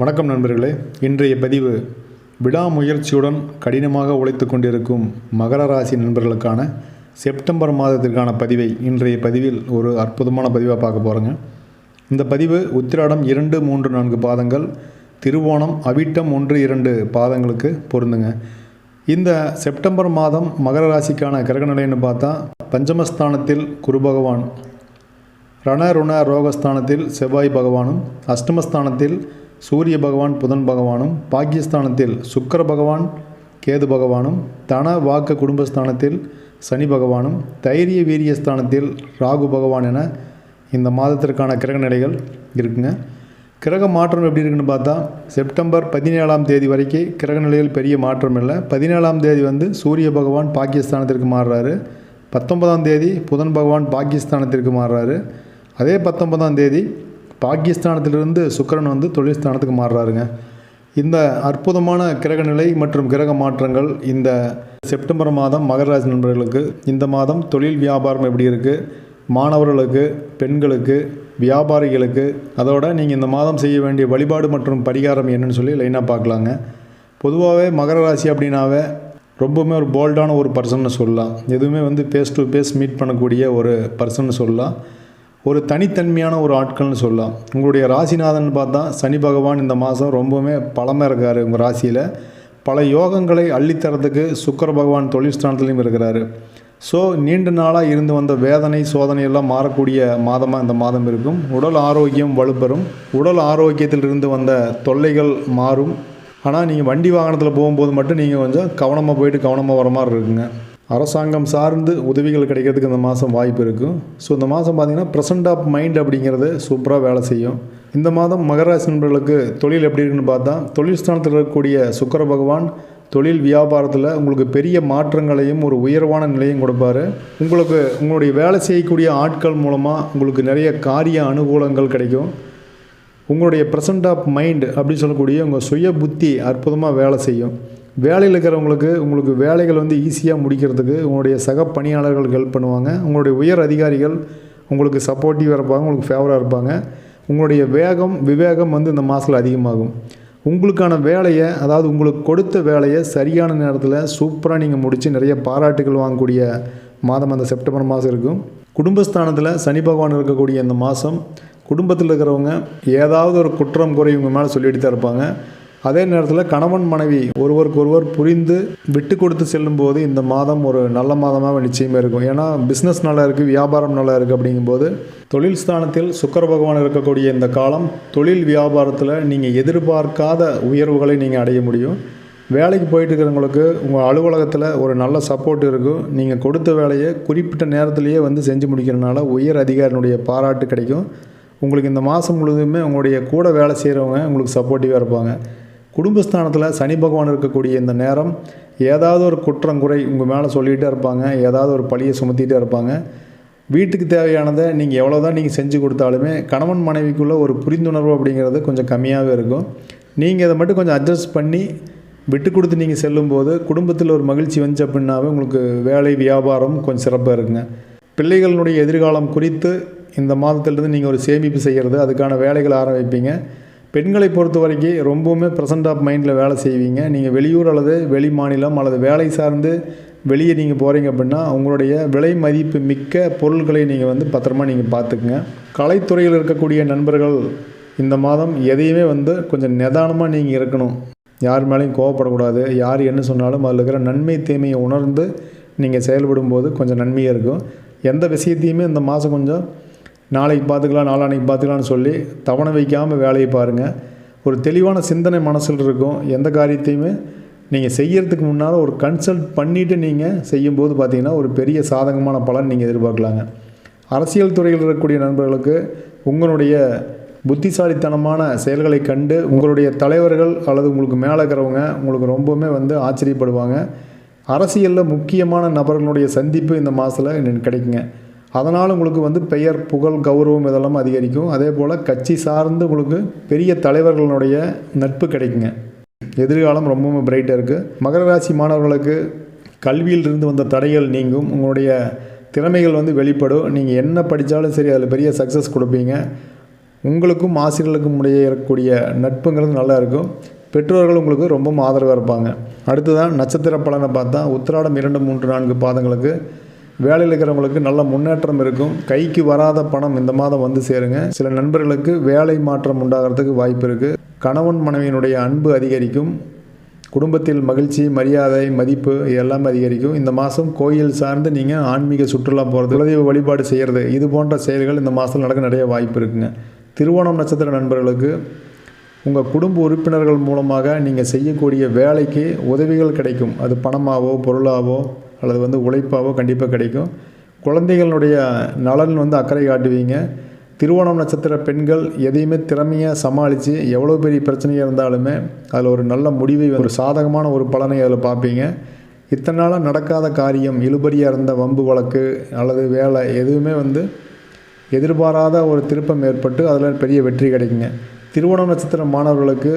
வணக்கம் நண்பர்களே. இன்றைய பதிவு விடாமுயற்சியுடன் கடினமாக உழைத்து கொண்டிருக்கும் மகர ராசி நண்பர்களுக்கான செப்டம்பர் மாதத்திற்கான பதிவை இன்றைய பதிவில் ஒரு அற்புதமான பதிவாக பார்க்க போகிறேங்க இந்த பதிவு உத்திராடம் இரண்டு மூன்று நான்கு பாதங்கள் திருவோணம் அவிட்டம் ஒன்று இரண்டு பாதங்களுக்கு பொருந்துங்க. இந்த செப்டம்பர் மாதம் மகர ராசிக்கான கிரகநிலைன்னு பார்த்தா பஞ்சமஸ்தானத்தில் குரு பகவான் ரண ருண ரோகஸ்தானத்தில் செவ்வாய் பகவானும் அஷ்டமஸ்தானத்தில் சூரிய பகவான் புதன் பகவானும் பாக்கியஸ்தானத்தில் சுக்கர பகவான் கேது பகவானும் தன வாக்க குடும்பஸ்தானத்தில் சனி பகவானும் தைரிய வீரிய ஸ்தானத்தில் ராகு பகவான் என இந்த மாதத்திற்கான கிரக நிலைகள் இருக்குங்க. கிரக மாற்றம் எப்படி இருக்குன்னு பார்த்தா செப்டம்பர் பதினேழாம் தேதி வரைக்கும் கிரக நிலையில் பெரிய மாற்றம் இல்லை. பதினேழாம் தேதி வந்து சூரிய பகவான் பாகிஸ்தானத்திற்கு மாறுறாரு. பத்தொன்பதாம் தேதி புதன் பகவான் பாகிஸ்தானத்திற்கு மாறுறாரு. அதே பத்தொன்பதாம் தேதி பாகிஸ்தானத்திலிருந்து சுக்கரன் வந்து தொழில் ஸ்தானத்துக்கு மாறுறாருங்க. இந்த அற்புதமான கிரக நிலை மற்றும் கிரக மாற்றங்கள் இந்த செப்டம்பர் மாதம் மகராஜ் நண்பர்களுக்கு இந்த மாதம் தொழில் வியாபாரம் எப்படி இருக்குது மாணவர்களுக்கு பெண்களுக்கு வியாபாரிகளுக்கு அதோட நீங்கள் இந்த மாதம் செய்ய வேண்டிய வழிபாடு மற்றும் பரிகாரம் என்னன்னு சொல்லி லைனாக பார்க்கலாங்க. பொதுவாகவே மகர ராசி அப்படின்னாவே ரொம்பவுமே ஒரு போல்டான ஒரு பர்சன்னு சொல்லலாம். எதுவுமே வந்து ஃபேஸ் டு ஃபேஸ் மீட் பண்ணக்கூடிய ஒரு பர்சன்னு சொல்லலாம். ஒரு தனித்தன்மையான ஒரு ஆட்கள்னு சொல்லலாம். உங்களுடைய ராசிநாதன் பார்த்தா சனி பகவான் இந்த மாதம் ரொம்பவுமே பழமாக இருக்கார் உங்கள் ராசியில். பல யோகங்களை அள்ளித்தரத்துக்கு சுக்கர பகவான் தொழில் இருக்கிறார் இருக்கிறாரு. ஸோ நீண்ட நாளாக இருந்து வந்த வேதனை சோதனை எல்லாம் மாறக்கூடிய மாதமாக இந்த மாதம் இருக்கும். உடல் ஆரோக்கியம் வலுப்பெறும். உடல் ஆரோக்கியத்தில் இருந்து வந்த தொல்லைகள் மாறும். ஆனால் நீங்கள் வண்டி வாகனத்தில் போகும்போது மட்டும் நீங்கள் கொஞ்சம் கவனமாக போயிட்டு கவனமாக வர மாதிரி இருக்குங்க. அரசாங்கம் சார்ந்து உதவிகள் கிடைக்கிறதுக்கு இந்த மாதம் வாய்ப்பு இருக்கும் ஸோ இந்த மாதம் பார்த்திங்கன்னா ப்ரெசன்ட் ஆஃப் மைண்ட் அப்படிங்கிறது சூப்பராக வேலை செய்யும். இந்த மாதம் மகராசி நண்பர்களுக்கு தொழில் எப்படி இருக்குன்னு பார்த்தா தொழில் ஸ்தானத்தில் இருக்கக்கூடிய சுக்கர பகவான் தொழில் வியாபாரத்தில் உங்களுக்கு பெரிய மாற்றங்களையும் ஒரு உயர்வான நிலையும் கொடுப்பாரு. உங்களுக்கு உங்களுடைய வேலை செய்யக்கூடிய ஆட்கள் மூலமாக உங்களுக்கு நிறைய காரிய அனுகூலங்கள் கிடைக்கும். உங்களுடைய ப்ரெசன்ட் ஆஃப் மைண்ட் அப்படின்னு சொல்லக்கூடிய உங்கள் சுய புத்தி அற்புதமாக வேலை செய்யும். வேலையில் இருக்கிறவங்களுக்கு உங்களுக்கு வேலைகள் வந்து ஈஸியாக முடிக்கிறதுக்கு உங்களுடைய சக பணியாளர்கள் ஹெல்ப் பண்ணுவாங்க. உங்களுடைய உயர் அதிகாரிகள் உங்களுக்கு சப்போர்ட்டிவாக இருப்பாங்க உங்களுக்கு ஃபேவராக இருப்பாங்க. உங்களுடைய வேகம் விவேகம் வந்து இந்த மாதத்தில் அதிகமாகும். உங்களுக்கான வேலையை அதாவது உங்களுக்கு கொடுத்த வேலையை சரியான நேரத்தில் சூப்பராக நீங்கள் முடித்து நிறைய பாராட்டுகள் வாங்கக்கூடிய மாதம் அந்த செப்டம்பர் மாதம் இருக்கும். குடும்பஸ்தானத்தில் சனி பகவான் இருக்கக்கூடிய இந்த மாதம் குடும்பத்தில் இருக்கிறவங்க ஏதாவது ஒரு குற்றம் குறை இவங்க மேலே சொல்லிட்டு தான் இருப்பாங்க. அதே நேரத்தில் கணவன் மனைவி ஒருவருக்கொருவர் புரிந்து விட்டு கொடுத்து செல்லும்போது இந்த மாதம் ஒரு நல்ல மாதமாக நிச்சயமாக இருக்கும். ஏன்னா பிஸ்னஸ் நல்லா இருக்குது வியாபாரம் நல்லா இருக்குது அப்படிங்கும்போது தொழில் ஸ்தானத்தில் சுக்கர பகவான் இருக்கக்கூடிய இந்த காலம் தொழில் வியாபாரத்தில் நீங்கள் எதிர்பார்க்காத உயர்வுகளை நீங்கள் அடைய முடியும். வேலைக்கு போயிட்டு இருக்கிறவங்களுக்கு உங்கள் அலுவலகத்தில் ஒரு நல்ல சப்போர்ட் இருக்கும். நீங்கள் கொடுத்த வேலையை குறிப்பிட்ட நேரத்திலேயே வந்து செஞ்சு முடிக்கிறனால உயர் அதிகாரினுடைய பாராட்டு கிடைக்கும். உங்களுக்கு இந்த மாதம் முழுவதுமே உங்களுடைய கூட வேலை செய்கிறவங்க உங்களுக்கு சப்போர்ட்டிவாக இருப்பாங்க. குடும்பஸ்தானத்தில் சனி பகவான் இருக்கக்கூடிய இந்த நேரம் ஏதாவது ஒரு குற்றம் குறை உங்கள் மேலே சொல்லிகிட்டே இருப்பாங்க ஏதாவது ஒரு பழியை சுமத்திகிட்டே இருப்பாங்க. வீட்டுக்கு தேவையானதை நீங்கள் எவ்வளோ தான் நீங்கள் செஞ்சு கொடுத்தாலுமே கணவன் மனைவிக்குள்ளே ஒரு புரிந்துணர்வு அப்படிங்கிறது கொஞ்சம் கம்மியாகவே இருக்கும். நீங்கள் இதை மட்டும் கொஞ்சம் அட்ஜஸ்ட் பண்ணி விட்டு கொடுத்து நீங்கள் செல்லும்போது குடும்பத்தில் ஒரு மகிழ்ச்சி வந்துச்சு அப்படின்னாவே உங்களுக்கு வேலை வியாபாரம் கொஞ்சம் சிறப்பாக இருக்குங்க. பிள்ளைகளினுடைய எதிர்காலம் குறித்து இந்த மாதத்திலிருந்து நீங்கள் ஒரு சேமிப்பு செய்கிறது அதுக்கான வேலைகளை ஆரம்பிப்பீங்க. பெண்களை பொறுத்த வரைக்கும் ரொம்பவுமே ப்ரெசன்ட் ஆஃப் மைண்டில் வேலை செய்வீங்க. நீங்கள் வெளியூர் அல்லது வெளி மாநிலம் அல்லது வேலை சார்ந்து வெளியே நீங்கள் போகிறீங்க அப்படின்னா உங்களுடைய விலை மதிப்பு மிக்க பொருட்களை நீங்கள் வந்து பத்திரமா நீங்கள் பார்த்துக்குங்க. கலைத்துறையில் இருக்கக்கூடிய நண்பர்கள் இந்த மாதம் எதையுமே வந்து கொஞ்சம் நிதானமாக நீங்கள் இருக்கணும். யார் மேலேயும் கோவப்படக்கூடாது. யார் என்ன சொன்னாலும் அதில் இருக்கிற நன்மை தீமையை உணர்ந்து நீங்கள் செயல்படும் போது கொஞ்சம் நன்மையாக இருக்கும். எந்த விஷயத்தையுமே இந்த மாதம் கொஞ்சம் நாளைக்கு பார்த்துக்கலாம் நாளானைக்கு பார்த்துக்கலாம்னு சொல்லி தவணை வைக்காமல் வேலையை பாருங்கள் ஒரு தெளிவான சிந்தனை மனசில் இருக்கும். எந்த காரியத்தையுமே நீங்கள் செய்கிறதுக்கு முன்னால் ஒரு கன்சல்ட் பண்ணிவிட்டு நீங்கள் செய்யும்போது பார்த்தீங்கன்னா ஒரு பெரிய சாதகமான பலன் நீங்கள் எதிர்பார்க்கலாங்க. அரசியல் துறையில் இருக்கக்கூடிய நண்பர்களுக்கு உங்களுடைய புத்திசாலித்தனமான செயல்களை கண்டு உங்களுடைய தலைவர்கள் அல்லது உங்களுக்கு மேலே இருக்கிறவங்க உங்களுக்கு ரொம்பவுமே வந்து ஆச்சரியப்படுவாங்க. அரசியலில் முக்கியமான நபர்களுடைய சந்திப்பு இந்த மாதத்தில் கிடைக்குங்க. அதனால் உங்களுக்கு வந்து பெயர் புகழ் கௌரவம் இதெல்லாம் அதிகரிக்கும். அதே போல் கட்சி சார்ந்து உங்களுக்கு பெரிய தலைவர்களுடைய நட்பு கிடைக்குங்க. எதிர்காலம் ரொம்பவும் பிரைட்டாக இருக்குது மகர ராசி மாணவர்களுக்கு கல்வியில் இருந்து வந்த தடைகள் நீங்கும். உங்களுடைய திறமைகள் வந்து வெளிப்படும். நீங்கள் என்ன படித்தாலும் சரி அதில் பெரிய சக்ஸஸ் கொடுப்பீங்க. உங்களுக்கும் ஆசிரியர்களுக்கும் இடையே இருக்கக்கூடிய நட்புங்கிறது நல்லா இருக்கும். பெற்றோர்கள் உங்களுக்கு ரொம்பவும் ஆதரவாக இருப்பாங்க. அடுத்ததான் நட்சத்திர பலனை பார்த்தா உத்திராடம் இரண்டு மூன்று நான்கு பாதங்களுக்கு வேலையில் இருக்கிறவங்களுக்கு நல்ல முன்னேற்றம் இருக்கும். கைக்கு வராத பணம் இந்த மாதம் வந்து சேருங்க. சில நண்பர்களுக்கு வேலை மாற்றம் உண்டாகிறதுக்கு வாய்ப்பு இருக்குது கணவன் மனைவியினுடைய அன்பு அதிகரிக்கும். குடும்பத்தில் மகிழ்ச்சி மரியாதை மதிப்பு இது எல்லாமே அதிகரிக்கும். இந்த மாதம் கோயில் சார்ந்து நீங்கள் ஆன்மீக சுற்றுலா போகிறது குலதெய்வ வழிபாடு செய்கிறது இது போன்ற செயல்கள் இந்த மாதத்தில் நடக்க நிறைய வாய்ப்பு இருக்குங்க. திருவோணம் நட்சத்திர நண்பர்களுக்கு உங்கள் குடும்ப உறுப்பினர்கள் மூலமாக நீங்கள் செய்யக்கூடிய வேலைக்கு உதவிகள் கிடைக்கும். அது பணமாவோ பொருளாவோ அல்லது வந்து உழைப்பாவோ கண்டிப்பாக கிடைக்கும். குழந்தைகளுடைய நலன் வந்து அக்கறை காட்டுவீங்க. திருவோணம் நட்சத்திர பெண்கள் எதையுமே திறமையாக சமாளித்து எவ்வளோ பெரிய பிரச்சனையாக இருந்தாலுமே அதில் ஒரு நல்ல முடிவை ஒரு சாதகமான ஒரு பலனை அதில் பார்ப்பீங்க. இத்தனை நாளாக நடக்காத காரியம் இழுபறியாக இருந்த வம்பு வழக்கு அல்லது வேலை எதுவுமே வந்து எதிர்பாராத ஒரு திருப்பம் ஏற்பட்டு அதில் பெரிய வெற்றி கிடைக்குங்க. திருவோணம் நட்சத்திர மாணவர்களுக்கு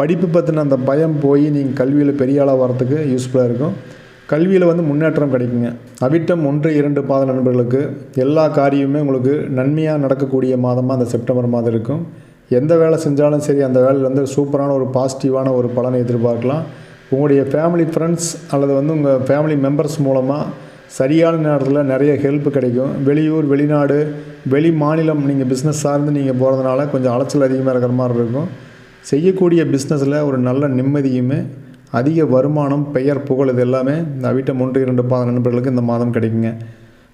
படிப்பு பற்றின அந்த பயம் போய் நீங்கள் கல்வியில் பெரிய ஆளாக வரத்துக்கு யூஸ்ஃபுல்லாக இருக்கும். கல்வியில் வந்து முன்னேற்றம் கிடைக்குங்க. அவிட்டம் ஒன்று இரண்டு பாத நண்பர்களுக்கு எல்லா காரியமுமே உங்களுக்கு நன்மையாக நடக்கக்கூடிய மாதமாக அந்த செப்டம்பர் மாதம் இருக்கும். எந்த வேலை செஞ்சாலும் சரி அந்த வேலையில் வந்து சூப்பரான ஒரு பாசிட்டிவான ஒரு பலனை எதிர்பார்க்கலாம். உங்களுடைய ஃபேமிலி ஃப்ரெண்ட்ஸ் அல்லது வந்து உங்கள் ஃபேமிலி மெம்பர்ஸ் மூலமாக சரியான நேரத்தில் நிறைய ஹெல்ப் கிடைக்கும். வெளியூர் வெளிநாடு வெளி மாநிலம் நீங்கள் பிஸ்னஸ் சார்ந்து நீங்கள் போகிறதுனால கொஞ்சம் அலைச்சல் அதிகமாக இருக்கிற மாதிரி இருக்கும். செய்யக்கூடிய பிஸ்னஸில் ஒரு நல்ல நிம்மதியுமே அதிக வருமானம் பெயர் புகழ் இது எல்லாமே இந்த வீட்டை ஒன்று இரண்டு பாத நண்பர்களுக்கு இந்த மாதம் கிடைக்குங்க.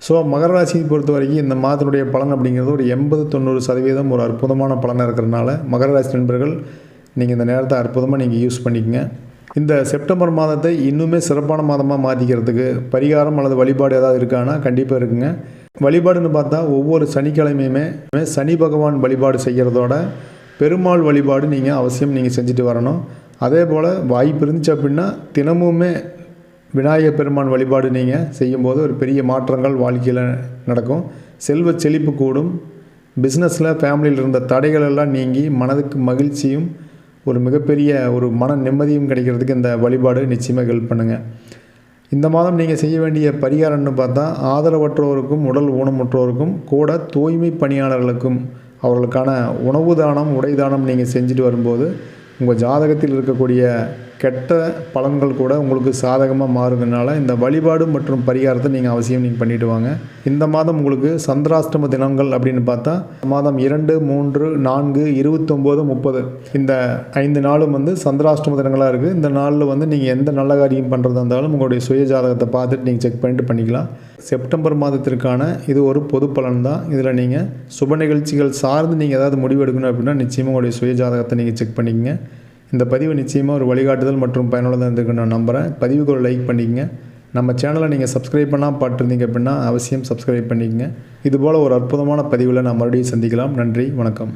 ஸோ மகர ராசியை பொறுத்த வரைக்கும் இந்த மாதத்தினுடைய பலன் அப்படிங்கிறது ஒரு எண்பது தொண்ணூறு சதவீதம் ஒரு அற்புதமான பலனாக இருக்கிறனால மகர ராசி நண்பர்கள் நீங்கள் இந்த நேரத்தை அற்புதமாக நீங்கள் யூஸ் பண்ணிக்கங்க. இந்த செப்டம்பர் மாதத்தை இன்னுமே சிறப்பான மாதமாக மாற்றிக்கிறதுக்கு பரிகாரம் அல்லது வழிபாடு ஏதாவது இருக்கான்னா கண்டிப்பாக இருக்குங்க. வழிபாடுன்னு பார்த்தா ஒவ்வொரு சனிக்கிழமையுமே சனி பகவான் வழிபாடு செய்கிறதோட பெருமாள் வழிபாடு நீங்கள் அவசியம் நீங்கள் செஞ்சுட்டு வரணும். அதே போல் வாய்ப்பு இருந்துச்சு அப்படின்னா தினமுமே விநாயகர் பெருமான் வழிபாடு நீங்கள் செய்யும்போது ஒரு பெரிய மாற்றங்கள் வாழ்க்கையில் நடக்கும். செல்வ செழிப்பு கூடும். பிஸ்னஸில் ஃபேமிலியில் இருந்த தடைகள் எல்லாம் நீங்கி மனதுக்கு மகிழ்ச்சியும் ஒரு மிகப்பெரிய ஒரு மன நிம்மதியும் கிடைக்கிறதுக்கு இந்த வழிபாடு நிச்சயமாக ஹெல்ப் பண்ணுங்கள் இந்த மாதம் நீங்கள் செய்ய வேண்டிய பரிகாரம்னு பார்த்தா ஆதரவற்றோருக்கும் உடல் ஊனமுற்றோருக்கும் கூட தூய்மை பணியாளர்களுக்கும் அவர்களுக்கான உணவு தானம் உடை தானம் நீங்கள் செஞ்சுட்டு வரும்போது உங்கள் ஜாதகத்தில் இருக்கக்கூடிய கெட்ட பலன்கள் கூட உங்களுக்கு சாதகமாக மாறுங்கனால இந்த வழிபாடு மற்றும் பரிகாரத்தை நீங்கள் அவசியம் நீங்கள் பண்ணிட்டு வாங்க. இந்த மாதம் உங்களுக்கு சந்திராஷ்டம தினங்கள் அப்படின்னு பார்த்தா மாதம் இரண்டு மூன்று நான்கு இருபத்தொம்போது முப்பது. இந்த ஐந்து நாளும் வந்து சந்திராஷ்டம தினங்களாக இருக்குது இந்த நாளில் வந்து நீங்கள் எந்த நல்ல காரியம் பண்ணுறதா இருந்தாலும் உங்களுடைய சுய ஜாதகத்தை பார்த்துட்டு நீங்கள் செக் பண்ணிட்டு பண்ணிக்கலாம். செப்டம்பர் மாதத்திற்கான இது ஒரு பொது பலன் தான் இதில் நீங்கள் சுப நிகழ்ச்சிகள் சார்ந்து நீங்கள் ஏதாவது முடிவு எடுக்கணும் அப்படின்னா நிச்சயமாக உங்களுடைய சுய ஜாதகத்தை நீங்கள் செக் பண்ணிக்கங்க. இந்த பதிவு நிச்சயமாக ஒரு வழிகாட்டுதல் மற்றும் பயனுள்ளதாக இருந்திருக்கு நான் நம்புகிறேன் பதிவுக்கு ஒரு லைக் பண்ணிக்கங்க. நம்ம சேனலை நீங்கள் சப்ஸ்கிரைப் பண்ணால் பார்த்துருந்தீங்க அப்படின்னா அவசியம் சப்ஸ்கிரைப் பண்ணிக்கங்க. இதுபோல் ஒரு அற்புதமான பதிவில் நான் மறுபடியும் சந்திக்கலாம். நன்றி வணக்கம்.